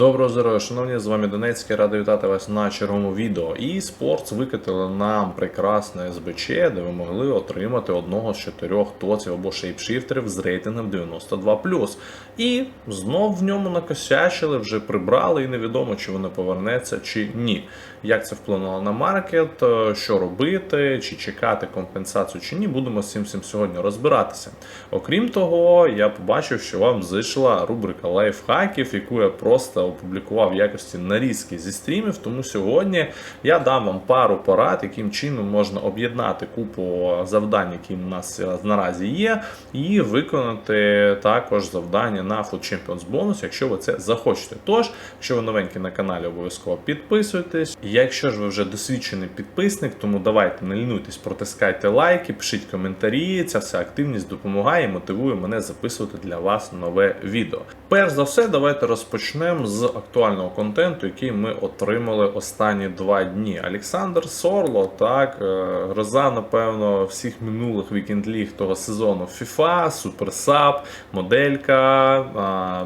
Доброго здоров'я, шановні, з вами Донецький, радий вітати вас на черговому відео. І Sports викатили нам прекрасне СБЧ, де ви могли отримати одного з чотирьох тоців або шейпшифтерів з рейтингом 92+. І знов в ньому накосячили, вже прибрали, і невідомо, чи воно повернеться чи ні. Як це вплинуло на маркет, е, що робити, чи чекати компенсацію чи ні, будемо з цим всім сьогодні розбиратися. Окрім того, я побачив, що вам зайшла рубрика лайфхаків, яку я просто опублікував в якості нарізки зі стрімів. Тому сьогодні я дам вам пару порад, яким чином можна об'єднати купу завдань, які у нас наразі є, і виконати також завдання на Food Champions Bonus, якщо ви це захочете. Тож, якщо ви новенькі на каналі, обов'язково підписуйтесь. Якщо ж ви вже досвідчений підписник, тому давайте не лінуйтесь, протискайте лайки, пишіть коментарі. Ця вся активність допомагає і мотивує мене записувати для вас нове відео. Перш за все, давайте розпочнемо з актуального контенту, який ми отримали останні два дні. Олександр Сорло, так, е, гроза, напевно, всіх минулих вікенд-ліг того сезону FIFA, Суперсап, моделька,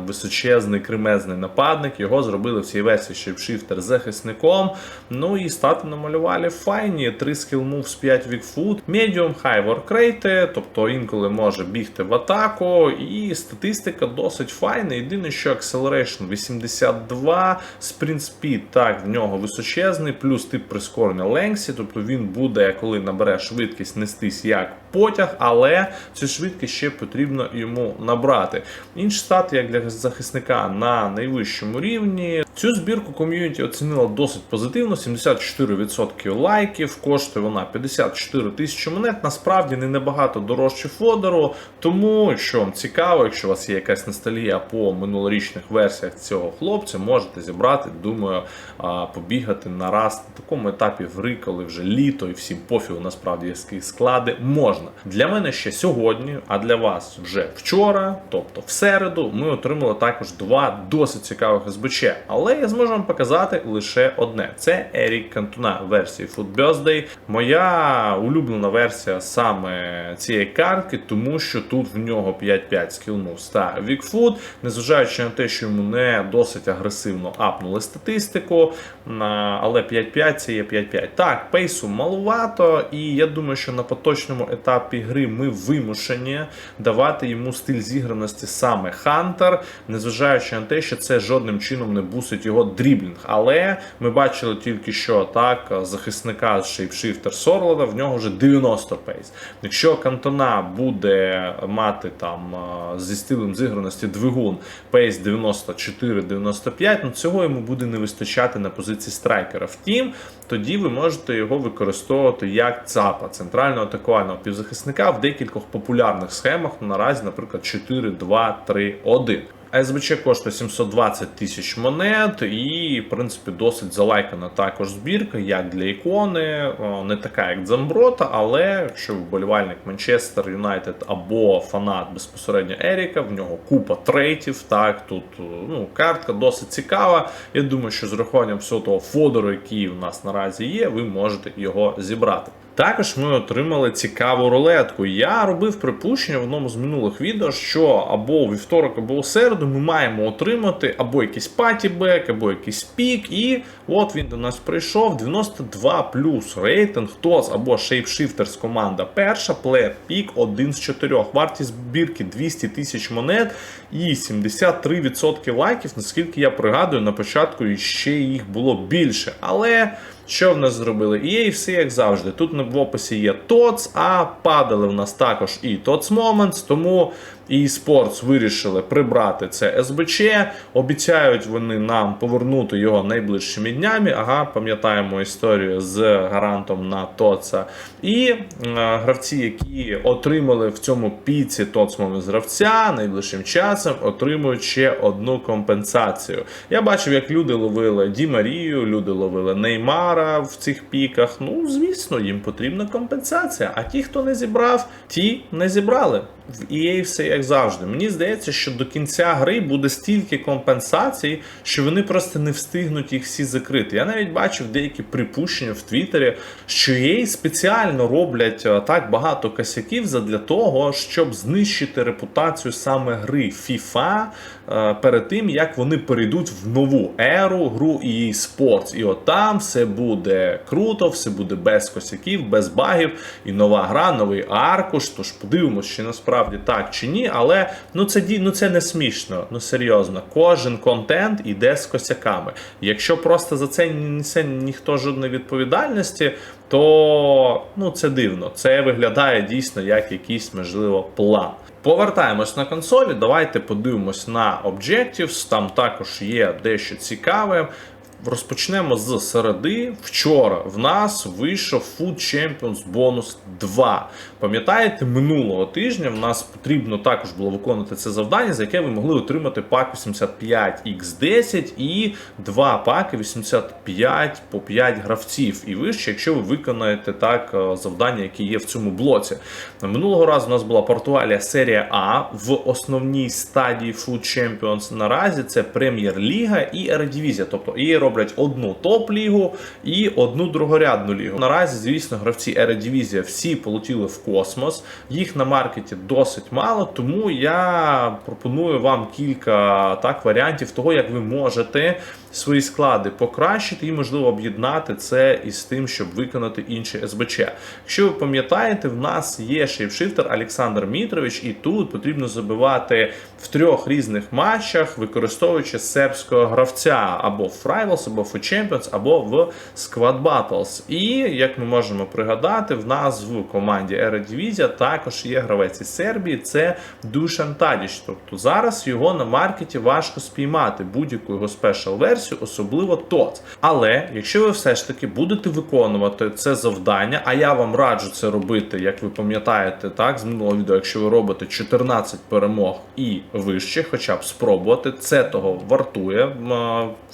височезний кремезний нападник. Його зробили в цій версії шейпшифтер захисником. Ну і стати намалювали файні. 3 skill moves, 5 weak foot, medium high тобто інколи може бігти в атаку, і статистика досить файна. Єдине, що acceleration 82, sprint speed, так, в нього височезний, плюс тип прискорення Ленксі, тобто він буде, коли набере швидкість, нестись як потяг, але цю швидкість ще потрібно йому набрати. Інші стати, як для захисника на найвищому рівні. Цю збірку ком'юніті оцінила досить позитивно: 74% лайків, коштує вона 54 тисячі монет. Насправді не набагато дорожче фодеру. Тому, якщо вам цікаво, якщо у вас є якась ностальгія по минулорічних версіях цього хлопця, можете зібрати, думаю, побігати на раз на такому етапі гри, коли вже літо і всім пофігу насправді які склади можна. Для мене ще сьогодні, а для вас вже вчора, тобто в середу, ми отримали також два досить цікавих СБЧ. Але я зможу вам показати лише одне: це Ерік Кантуна версії Food Birthday. Моя улюблена версія саме цієї картки, тому що тут в нього 5-5 Skill Moves та Food, незважаючи на те, що йому не досить агресивно апнули статистику, але 5-5 це є 5-5. Так, пейсу малувато, і я думаю, що на поточному етапі гри ми вимушені давати йому стиль зіграності саме Хантер, незважаючи на те, що це жодним чином не бусить його дріблінг. Але ми бачили тільки що так захисника з шейпшифтер Сорлода, в нього вже 90 пейс. Якщо Кантона буде мати там зі стилем зіграності двигун пейс 94-95, ну цього йому буде не вистачати на позиції страйкера. Втім, тоді ви можете його використовувати як ЦАПа, центрального атакувального півзахисника в декількох популярних схемах. Ну, наразі, наприклад, 4, 2, 3, 1. СБЧ коштує 720 тисяч монет, і, в принципі, досить залайкана також збірка, як для ікони, не така, як Дзамброта, але якщо вболівальник Манчестер Юнайтед або фанат безпосередньо Еріка, в нього купа трейтів. Так, тут ну, картка досить цікава. Я думаю, що з рахуванням всього того фодору, який у нас наразі є, ви можете його зібрати. Також ми отримали цікаву рулетку. Я робив припущення в одному з минулих відео, що або у вівторок, або у середу ми маємо отримати або якийсь патібек, або якийсь пік. І от він до нас прийшов. 92 плюс рейтинг, ТОС або шейпшифтерс команда перша, плеєр пік, один з чотирьох. Вартість збірки 200 тисяч монет і 73% лайків. Наскільки я пригадую, на початку ще їх було більше. Але. Що в нас зробили? І все як завжди. Тут в описі є TOTS, а падали в нас також і TOTS Moments, тому eSports вирішили прибрати це СБЧ. Обіцяють вони нам повернути його найближчими днями. Ага, пам'ятаємо історію з гарантом на ТОЦа. І е, гравці, які отримали в цьому піці Moments гравця, найближчим часом отримують ще одну компенсацію. Я бачив, як люди ловили Ді Марію, люди ловили Неймара в цих піках. Ну, звісно, їм потрібна компенсація. А ті, хто не зібрав, ті не зібрали. В EA все як завжди. Мені здається, що до кінця гри буде стільки компенсацій, що вони просто не встигнуть їх всі закрити. Я навіть бачив деякі припущення в Твіттері, що EA спеціально роблять е, так багато косяків задля того, щоб знищити репутацію саме гри FIFA перед тим, як вони перейдуть в нову еру гру EA Sports. І от там все буде круто, все буде без косяків, без багів, і нова гра, новий аркуш. Тож подивимось, чи насправді так чи ні. Але ну це ну це не смішно. Ну серйозно, кожен контент іде з косяками. Якщо просто за це несе ніхто жодної відповідальності, то ну це дивно. Це виглядає дійсно як якийсь можливо план. Повертаємось на консолі. Давайте подивимось на Objectives. Там також є дещо цікаве. Розпочнемо з середи. Вчора в нас вийшов Food Champions Bonus 2. Пам'ятаєте, минулого тижня в нас потрібно також було виконати це завдання, за яке ви могли отримати пак 85X10 і два паки 85 по 5 гравців і вище, якщо ви виконаєте так е, завдання, які є в цьому блоці. Минулого разу у нас була Португалія серія А в основній стадії Food Champions. Наразі це Прем'єр-ліга і Ередивізія. Тобто і роблять одну топ-лігу і одну другорядну лігу. Наразі, звісно, гравці Ередивізія всі полетіли в космос. Їх на маркеті досить мало, тому я пропоную вам кілька так варіантів того, як ви можете свої склади покращити і, можливо, об'єднати це із тим, щоб виконати інші СБЧ. Якщо ви пам'ятаєте, в нас є шейпшифтер Олександр Мітрович, і тут потрібно забивати в трьох різних матчах, використовуючи сербського гравця або в Rivals, або в Champions, або в Squad Battles. І як ми можемо пригадати, в нас в команді Ередивізія також є гравець із Сербії, це Душан Тадіч. Тобто зараз його на маркеті важко спіймати будь-яку його спешл версію, особливо ТОЦ. Але якщо ви все ж таки будете виконувати це завдання, а я вам раджу це робити, як ви пам'ятаєте, так з минулого відео, якщо ви робите 14 перемог і вище, хоча б спробувати, це того вартує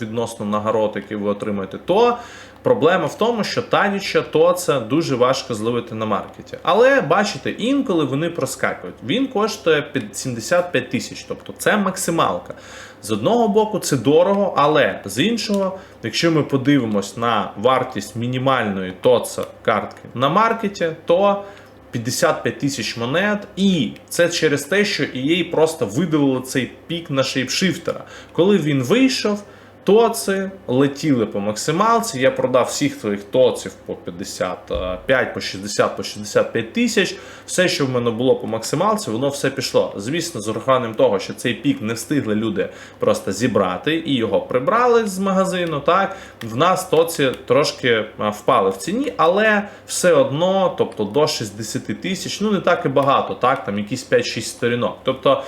відносно нагород, які ви отримаєте, то. Проблема в тому, що Тадіча то це дуже важко зловити на маркеті. Але бачите, інколи вони проскакують. Він коштує 75 тисяч, тобто це максималка. З одного боку, це дорого, але з іншого, якщо ми подивимось на вартість мінімальної ТОЦа картки на маркеті, то 55 тисяч монет, і це через те, що EA просто видалили цей пік на шейпшифтера. Коли він вийшов, тоци летіли по максималці. Я продав всіх твоїх тоців по 55, по 60, по 65 тисяч. Все, що в мене було по максималці, воно все пішло. Звісно, з урахуванням того, що цей пік не встигли люди просто зібрати і його прибрали з магазину. Так, в нас тоці трошки впали в ціні, але все одно, тобто до 60 тисяч, ну не так і багато, так, там якісь 5-6 сторінок. Тобто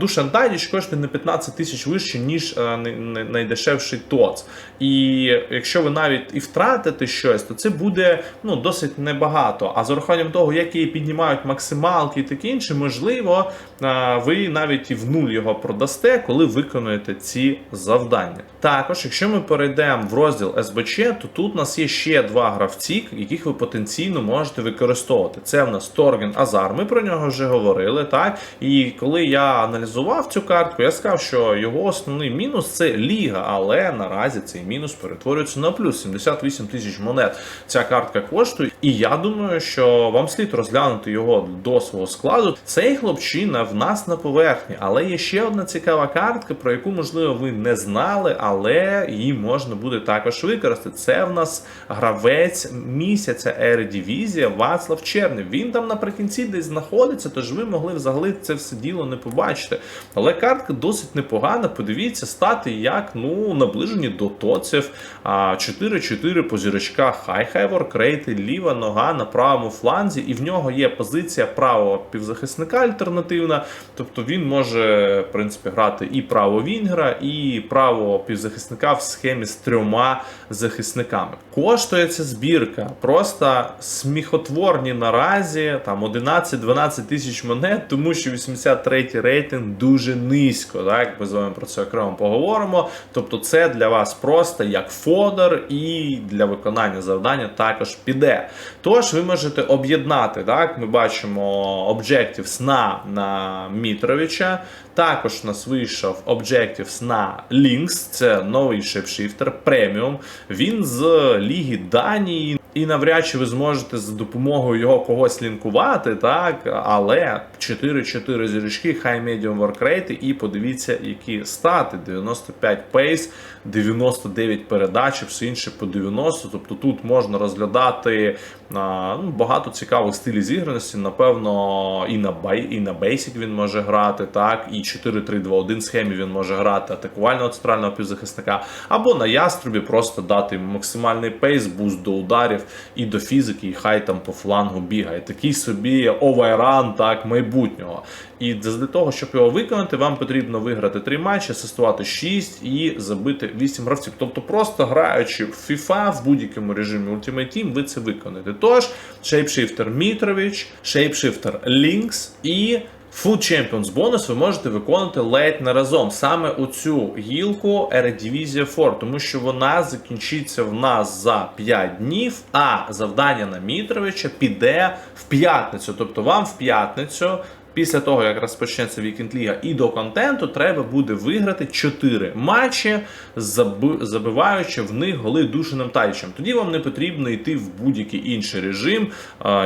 Душан Тадіч коштує на 15 тисяч вище, ніж е, най- най- найдешевший ТОЦ. І якщо ви навіть і втратите щось, то це буде ну, досить небагато. А з урахуванням того, як її піднімають максималки і таке інше, можливо, е, ви навіть і в нуль його продасте, коли виконуєте ці завдання. Також, якщо ми перейдемо в розділ СБЧ, то тут у нас є ще два гравці, яких ви потенційно можете використовувати. Це в нас Торген Азар. Ми про нього вже говорили. Так і коли я аналізував цю картку, я сказав, що його основний мінус це ліга, але наразі цей мінус перетворюється на плюс 78 тисяч монет. Ця картка коштує, і я думаю, що вам слід розглянути його до свого складу. Цей хлопчина в нас на поверхні, але є ще одна цікава картка, про яку можливо ви не знали, але її можна буде також використати. Це в нас гравець місяця Ередивізія Вацлав Чернев. Він там наприкінці десь знаходиться, тож ви могли взагалі це все діло не побачити. Але картка досить непогана. Подивіться, стати як ну наближені до тоців. А, 4-4 по зірочках хай-хай воркрейти, ліва нога на правому фланзі, і в нього є позиція правого півзахисника альтернативна. Тобто він може, в принципі, грати і право Вінгера, і право півзахисника в схемі з трьома захисниками. Коштує ця збірка просто сміхотворні наразі, там 11-12 тисяч монет, тому що 83 рейтинг дуже низько. Так, ми з вами про це окремо поговоримо. Тобто, це для вас просто як фодер, і для виконання завдання також піде. Тож ви можете об'єднати. Так, ми бачимо Objectives сна на Мітровича. Також у нас вийшов Objectives на Lynx, це новий шепшифтер преміум. Він з Ліги Данії. і навряд чи ви зможете за допомогою його когось лінкувати, так, але 4-4 зірочки, high medium rate, і подивіться, які стати: 95 пейс, 99 передач, все інше по 90. Тобто тут можна розглядати ну, багато цікавих стилів зіграності. Напевно, і на бай, і на Basic він може грати, так, і 4-3-2-1 схемі він може грати атакувального центрального півзахисника, або на яструбі просто дати максимальний пейс, буст до ударів і до фізики, і хай там по флангу бігає. Такий собі оверран, так, майбутнього. І для того, щоб його виконати, вам потрібно виграти 3 матчі, асистувати 6 і забити 8 гравців. Тобто, просто граючи в FIFA в будь-якому режимі Ultimate Team, ви це виконаєте. Тож, шейпшифтер Мітрович, шейпшифтер Лінкс і Food Champions бонус ви можете виконати ледь не разом. Саме у цю гілку Eredivisie 4, тому що вона закінчиться в нас за 5 днів, а завдання на Мітровича піде в п'ятницю. Тобто вам в п'ятницю. Після того, як розпочнеться Вікенд Ліга і до контенту, треба буде виграти 4 матчі, забиваючи в них голи душеним тайчем. Тоді вам не потрібно йти в будь-який інший режим,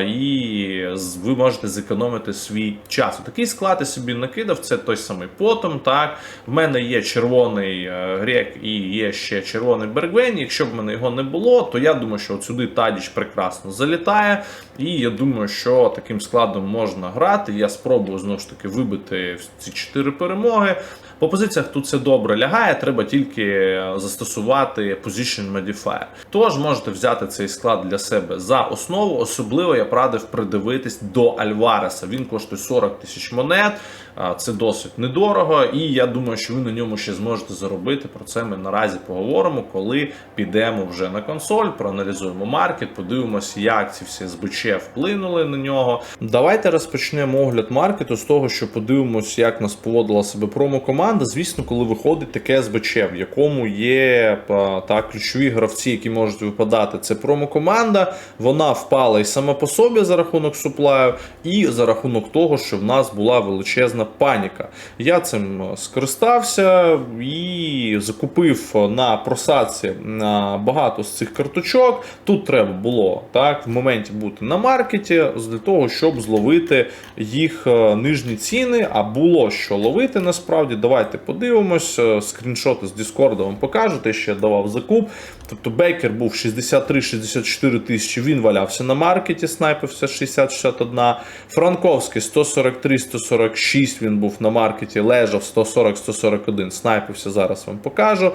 і ви можете зекономити свій час. Такий склад я собі накидав. Це той самий потом. Так, в мене є червоний е, грек і є ще червоний Бергвен. Якщо б в мене його не було, то я думаю, що от сюди Тадіч прекрасно залітає. І я думаю, що таким складом можна грати. Я спробую знову ж таки вибити ці 4 перемоги. По позиціях тут все добре лягає, треба тільки застосувати Position Modifier. Тож можете взяти цей склад для себе за основу. Особливо я б радив придивитись до Альвареса. Він коштує 40 тисяч монет. Це досить недорого, і я думаю, що ви на ньому ще зможете заробити. Про це ми наразі поговоримо, коли підемо вже на консоль, проаналізуємо маркет, подивимося, як ці всі СБЧ вплинули на нього. Давайте розпочнемо огляд маркету з того, що подивимося, як нас поводила себе промо-команда. Звісно, коли виходить таке СБЧ, в якому є а, так, ключові гравці, які можуть випадати. Це промо-команда. Вона впала і сама по собі за рахунок суплаю, і за рахунок того, що в нас була величезна паніка. Я цим е, скористався і закупив на просадці багато з цих карточок. Тут треба було так в моменті бути на маркеті для того, щоб зловити їх е, нижні ціни. А було що ловити насправді. Давайте подивимось. Е, Скріншоти з Discord вам покажу, те, що я давав закуп. Тобто Бейкер був 63-64 тисячі, він валявся на маркеті, снайпився 60-61. Франковський 143-146 він був на маркеті, лежав 140-141, снайпився, зараз вам покажу.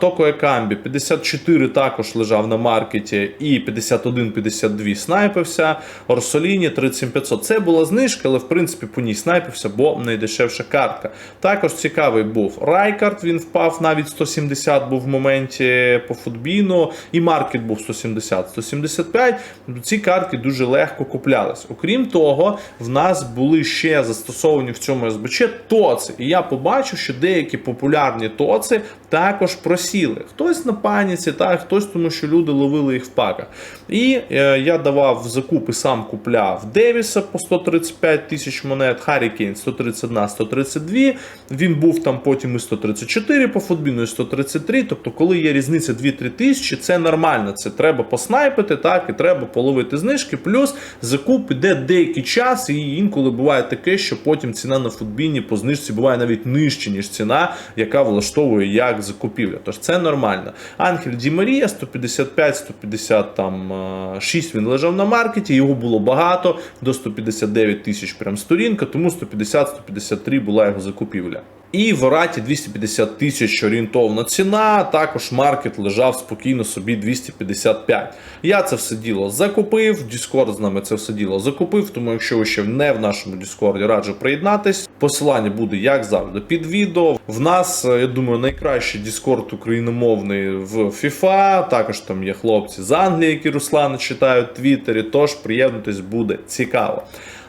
Токо Екамбі 54 також лежав на маркеті і 51-52 снайпився. Орсоліні 37500. Це була знижка, але в принципі по ній снайпився, бо найдешевша картка. Також цікавий був Райкард, він впав навіть 170 був в моменті по футбіну, і маркет був 170-175. Ці картки дуже легко куплялись. Окрім того, в нас були ще застосовані в цьому СБЧ тоци. І я побачив, що деякі популярні тоци також просіли. Хтось на паніці, так, хтось тому, що люди ловили їх в паках. І е, я давав в закуп і сам купляв Девіса по 135 тисяч монет, Харі Кейн 131-132. Він був там потім і 134 по футбіну, і 133. Тобто, коли є різниця 2-3 тисячі, це нормально. Це треба поснайпити, так, і треба половити знижки. Плюс закуп іде деякий час, і інколи буває таке, що потім ціна на футбіні по знижці буває навіть нижче, ніж ціна, яка влаштовує як закупівля. Тож це нормально. Ангель Ді Марія 155-150 там е, 6 він лежав на маркеті, його було багато, до 159 тисяч прям сторінка, тому 150-153 була його закупівля. І в Ораті 250 тисяч орієнтовна ціна. Також маркет лежав спокійно собі 255. Я це все діло закупив. Discord з нами це все діло закупив. Тому, якщо ви ще не в нашому Discord, раджу приєднатись. Посилання буде, як завжди, під відео. В нас, е, я думаю, найкращий Discord україномовний в FIFA. Також там є хлопці з Англії, які Руслана читають в Твіттері. Тож приєднатись буде цікаво.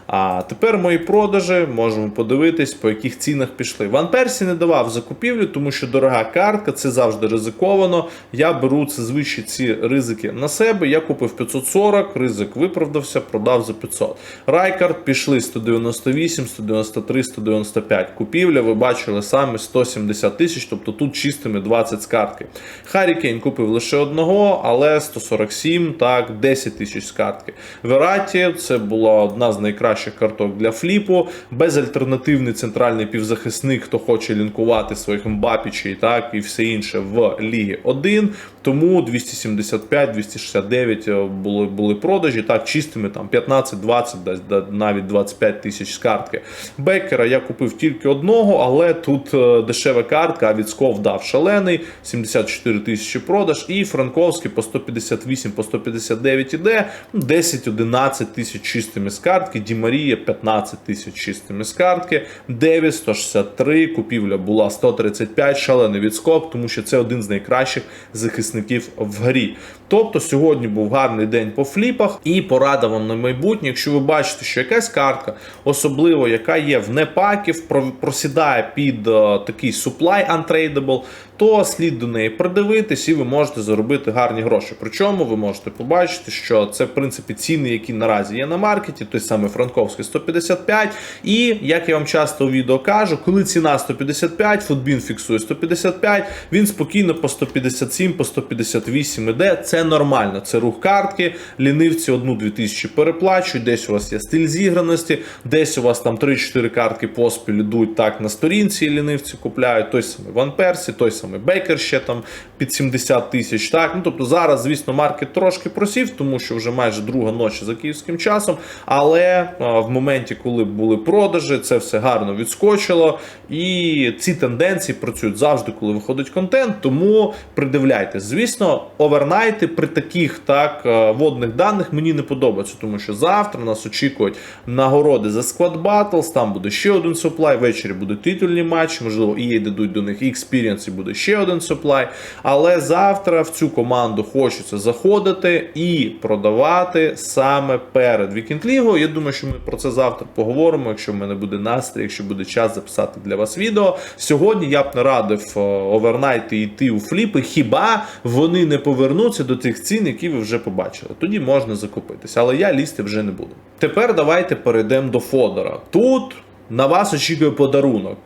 А тепер мої продажі можемо подивитись, по яких цінах пішли. Ван Персі не давав закупівлю, тому що дорога картка, це завжди ризиковано. Я беру це звичай ці ризики на себе. Я купив 540, ризик виправдався, продав за 500. Райкард пішли 198, 193, 195. Купівля, ви бачили самі 170 тисяч, тобто тут чистими 20 з картки. Харі Кейн купив лише одного, але 147, так, 10 тисяч з картки. Вераті це була одна з найкращих карток для фліпу. Безальтернативний центральний півзахисник, хто хоче лінкувати своїх Мбапічей, так і все інше в Лігі 1. Тому 275-269 були, були продажі, так, чистими там 15-20, десь, навіть 25 тисяч з картки. Бекера я купив тільки одного, але тут е, дешева картка, а Відсков дав шалений, 74 тисячі продаж, і Франковський по 158, по 159 іде, ну, 10-11 тисяч чистими з картки, Ді Марія 15 тисяч чистими з картки, Девіс 163, купівля була 135, шалений відскок, тому що це один з найкращих захисників в грі. Тобто сьогодні був гарний день по фліпах і порада вам на майбутнє. Якщо ви бачите, що якась картка, особливо яка є в непаків, просідає під е, такий supply untradeable, то слід до неї придивитись і ви можете заробити гарні гроші. Причому ви можете побачити, що це в принципі ціни, які наразі є на маркеті, той самий Франковський 155. І як я вам часто у відео кажу, коли ціна 155, футбін фіксує 155, він спокійно по 157, по 158 іде. Це нормально. Це рух картки. Лінивці одну-дві тисячі переплачують. Десь у вас є стиль зіграності, десь у вас там 3-4 картки поспіль ідуть так на сторінці. і Лінивці купляють той самий Ван Персі, той самий Бейкер ще там під 70 тисяч. Так, ну тобто зараз, звісно, маркет трошки просів, тому що вже майже друга ночі за київським часом. Але а, в моменті, коли були продажі, це все гарно відскочило. І ці тенденції працюють завжди, коли виходить контент. Тому придивляйтесь. Звісно, овернайти при таких так е, водних даних мені не подобається, тому що завтра нас очікують нагороди за Squad Battles, Там буде ще один суплай. Ввечері будуть титульні матчі. Можливо, EA дадуть до них Experience і буде ще один суплай. Але завтра в цю команду хочеться заходити і продавати саме перед Вікенд Лігою. Я думаю, що ми про це завтра поговоримо. Якщо в мене буде настрій, якщо буде час записати для вас відео. Сьогодні я б не радив е, овернайти йти у фліпи, хіба вони не повернуться до тих цін, які ви вже побачили. Тоді можна закупитися, але я лізти вже не буду. Тепер давайте перейдемо до Фодора. Тут на вас очікує подарунок.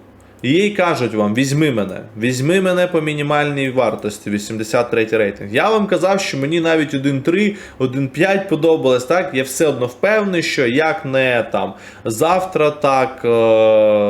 І їй кажуть вам: візьми мене, візьми мене по мінімальній вартості, 83 рейтинг. Я вам казав, що мені навіть 1.3, 1.5 подобалось. Так, я все одно впевнений, що як не там завтра, так е-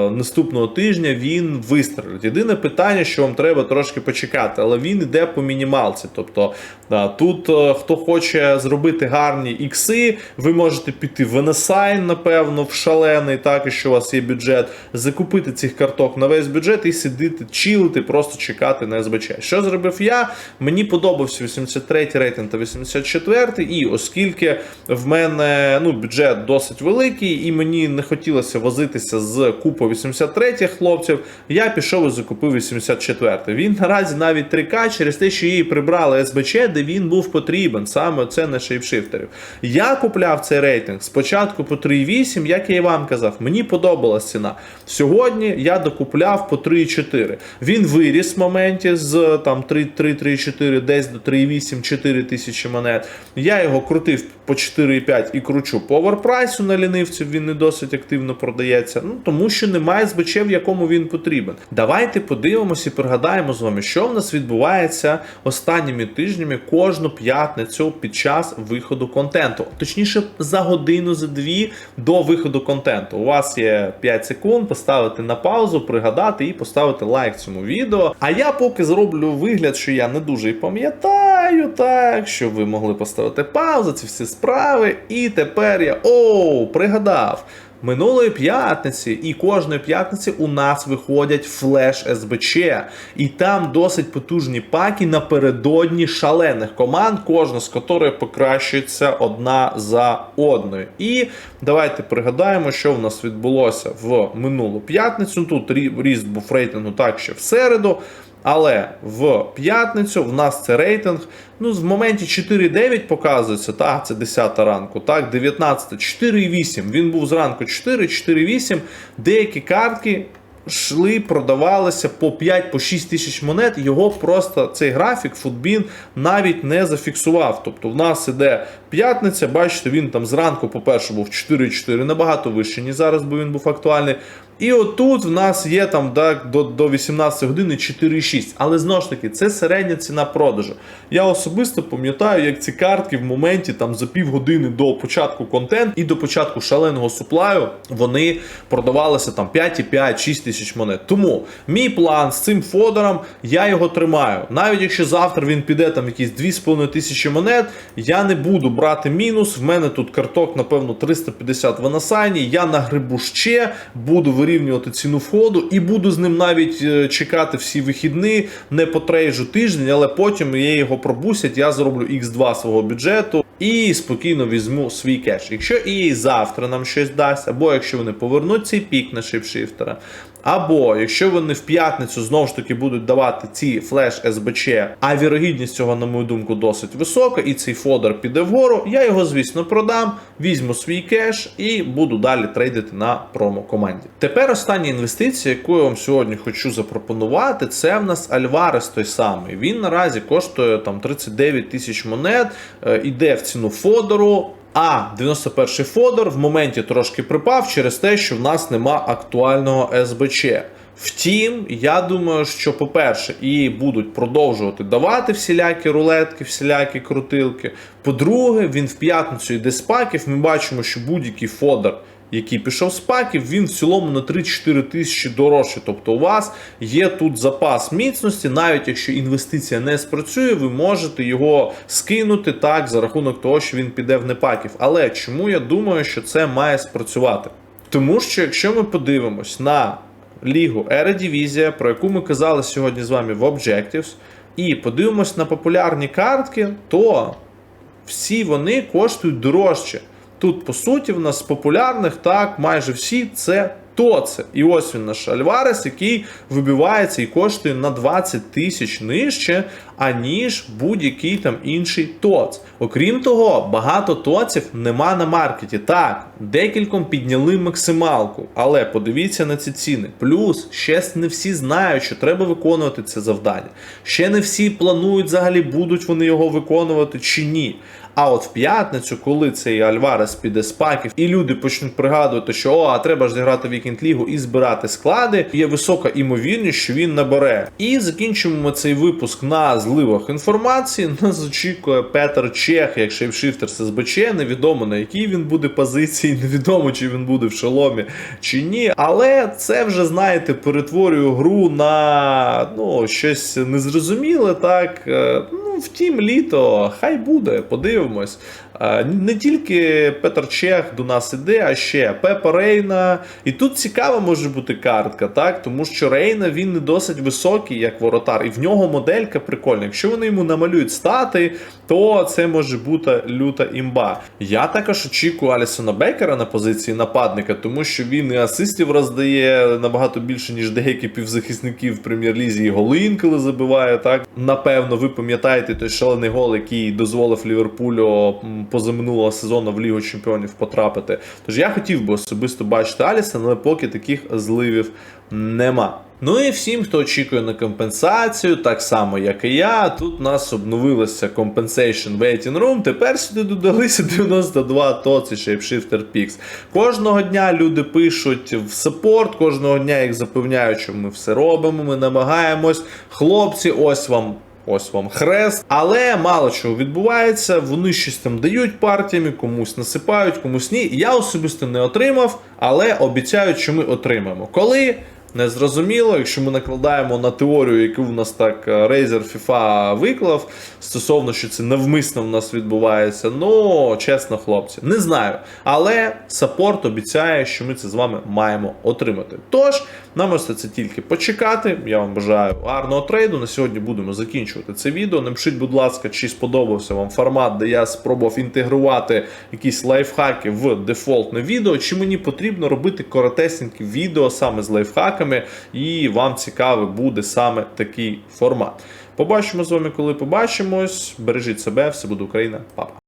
наступного тижня він вистрелить. Єдине питання, що вам треба трошки почекати, але він йде по мінімалці. Тобто да, тут е, хто хоче зробити гарні ікси, ви можете піти в NSI, напевно, в шалений, так, якщо у вас є бюджет, закупити цих карток на весь бюджет і сидіти, чилити, просто чекати на СБЧ. Що зробив я? Мені подобався 83 рейтинг та 84, і оскільки в мене ну, бюджет досить великий, і мені не хотілося возитися з купою 83 хлопців, я пішов і закупив 84. Він наразі навіть 3К через те, що її прибрали СБЧ, де він був потрібен, саме це на шейпшифтерів. Я купляв цей рейтинг спочатку по 3,8, як я і вам казав, мені подобалась ціна. Сьогодні я докупляв по 3,4. Він виріс в моменті з там 3,3-3,4 десь до 3,8 4 тисячі монет. Я його крутив по 4,5 і кручу по оверпрайсу на лінивцю, він не досить активно продається. Ну тому що немає СБЧ, в якому він потрібен. Давайте подивимося і пригадаємо з вами, що в нас відбувається останніми тижнями кожну п'ятницю під час виходу контенту. Точніше, за годину, за дві до виходу контенту. У вас є 5 секунд поставити на паузу, пригадати і поставити лайк цьому відео. А я поки зроблю вигляд, що я не дуже і пам'ятаю, так, щоб ви могли поставити паузу, ці всі справи. І тепер я оу, пригадав. Минулої п'ятниці і кожної п'ятниці у нас виходять флеш СБЧ, і там досить потужні паки напередодні шалених команд, кожна з котрої покращується одна за одною. І давайте пригадаємо, що в нас відбулося в минулу п'ятницю. Тут рі- ріст був рейтингу так ще в середу. Але в п'ятницю в нас це рейтинг. Ну, в моменті 4,9 показується, так, це 10 ранку, так, 19, 4,8. Він був зранку 4, 4,8. Деякі картки йшли, продавалися по 5 по 6 тисяч монет. Його просто цей графік Футбін навіть не зафіксував. Тобто в нас іде п'ятниця, бачите, він там зранку, по-перше, був 4,4, набагато вище, ніж зараз, бо він був актуальний. І отут в нас є там так, до, до 18 години 4,6. Але знову ж таки, це середня ціна продажу. Я особисто пам'ятаю, як ці картки в моменті там за півгодини до початку контент і до початку шаленого суплаю вони продавалися там 5,5-6 тисяч монет. Тому мій план з цим фодером, я його тримаю. Навіть якщо завтра він піде там якісь 2,5 тисячі монет, я не буду брати мінус. В мене тут карток, напевно, 350 в Анасайні. Я нагрибу ще, буду вирівнювати ціну входу і буду з ним навіть е, чекати всі вихідні, не потрейжу тиждень, але потім я його пробусять, я зроблю X2 свого бюджету. І спокійно візьму свій кеш. Якщо і завтра нам щось дасть, або якщо вони повернуть цей пік на шипшифтера, або якщо вони в п'ятницю знову ж таки будуть давати ці флеш СБЧ, а вірогідність цього, на мою думку, досить висока, і цей фодер піде вгору, я його, звісно, продам, візьму свій кеш і буду далі трейдити на промо-команді. Тепер остання інвестиція, яку я вам сьогодні хочу запропонувати, це в нас Альварес той самий. Він наразі коштує там 39 тисяч монет, е, іде в ціну фодеру. А 91-й фодер в моменті трошки припав через те, що в нас нема актуального СБЧ. Втім, я думаю, що, по-перше, і будуть продовжувати давати всілякі рулетки, всілякі крутилки. По-друге, він в п'ятницю йде з паків. Ми бачимо, що будь-який фодер, який пішов з паків, він в цілому на 3-4 тисячі дорожче. Тобто у вас є тут запас міцності, навіть якщо інвестиція не спрацює, ви можете його скинути так за рахунок того, що він піде в непаків. Але чому я думаю, що це має спрацювати? Тому що якщо ми подивимось на лігу Ередивізія, про яку ми казали сьогодні з вами в Objectives, і подивимось на популярні картки, то всі вони коштують дорожче. Тут, по суті, в нас популярних, так, майже всі це тоце. І ось він наш Альварес, який вибивається і коштує на 20 тисяч нижче, аніж будь-який там інший тоц. Окрім того, багато тоців нема на маркеті. Так, декільком підняли максималку, але подивіться на ці ціни. Плюс ще не всі знають, що треба виконувати це завдання. Ще не всі планують взагалі, будуть вони його виконувати чи ні. А от в п'ятницю, коли цей Альварес піде з паків, і люди почнуть пригадувати, що о, а треба ж зіграти вікенд лігу і збирати склади, є висока імовірність, що він набере. І закінчимо цей випуск на зливах інформації. Нас очікує Петер Чех, як шейпшифтер з СБЧ. Невідомо на якій він буде позиції, невідомо чи він буде в шоломі чи ні. Але це вже знаєте, перетворює гру на ну щось незрозуміле, так. Е, Ну, втім, літо, хай буде, подивимось. Не тільки Петр Чех до нас іде, а ще Пепа Рейна. І тут цікава може бути картка, так? Тому що Рейна він не досить високий, як воротар, і в нього моделька прикольна. Якщо вони йому намалюють стати, то це може бути люта імба. Я також очікую Алісона Бекера на позиції нападника, тому що він і асистів роздає набагато більше, ніж деякі півзахисники в прем'єр-лізі, і голи інколи забиває. Так напевно, ви пам'ятаєте той шалений гол, який дозволив Ліверпулю позаминулого сезону в Лігу Чемпіонів потрапити. Тож я хотів би особисто бачити Алісона, але поки таких зливів нема. Ну і всім, хто очікує на компенсацію, так само як і я. Тут у нас обновилося Compensation Waiting Room. Тепер сюди додалися 92 тоці Shapeshifter Pix. Кожного дня люди пишуть в саппорт, кожного дня їх запевняють, що ми все робимо, ми намагаємось. Хлопці, ось вам. Ось вам хрест, але мало чого відбувається. Вони щось там дають партіями, комусь насипають, комусь ні. Я особисто не отримав, але обіцяють, що ми отримаємо. Коли не зрозуміло, якщо ми накладаємо на теорію, яку в нас так е, Razer FIFA виклав, стосовно, що це навмисно в нас відбувається. Ну, чесно, хлопці, не знаю. Але саппорт обіцяє, що ми це з вами маємо отримати. Тож, нам ось це тільки почекати. Я вам бажаю гарного трейду. На сьогодні будемо закінчувати це відео. Напишіть, будь ласка, чи сподобався вам формат, де я спробував інтегрувати якісь лайфхаки в дефолтне відео, чи мені потрібно робити коротесенькі відео саме з лайфхаками. Атаками, і вам цікавий буде саме такий формат. Побачимо з вами, коли побачимось. Бережіть себе, все буде Україна, Па-па.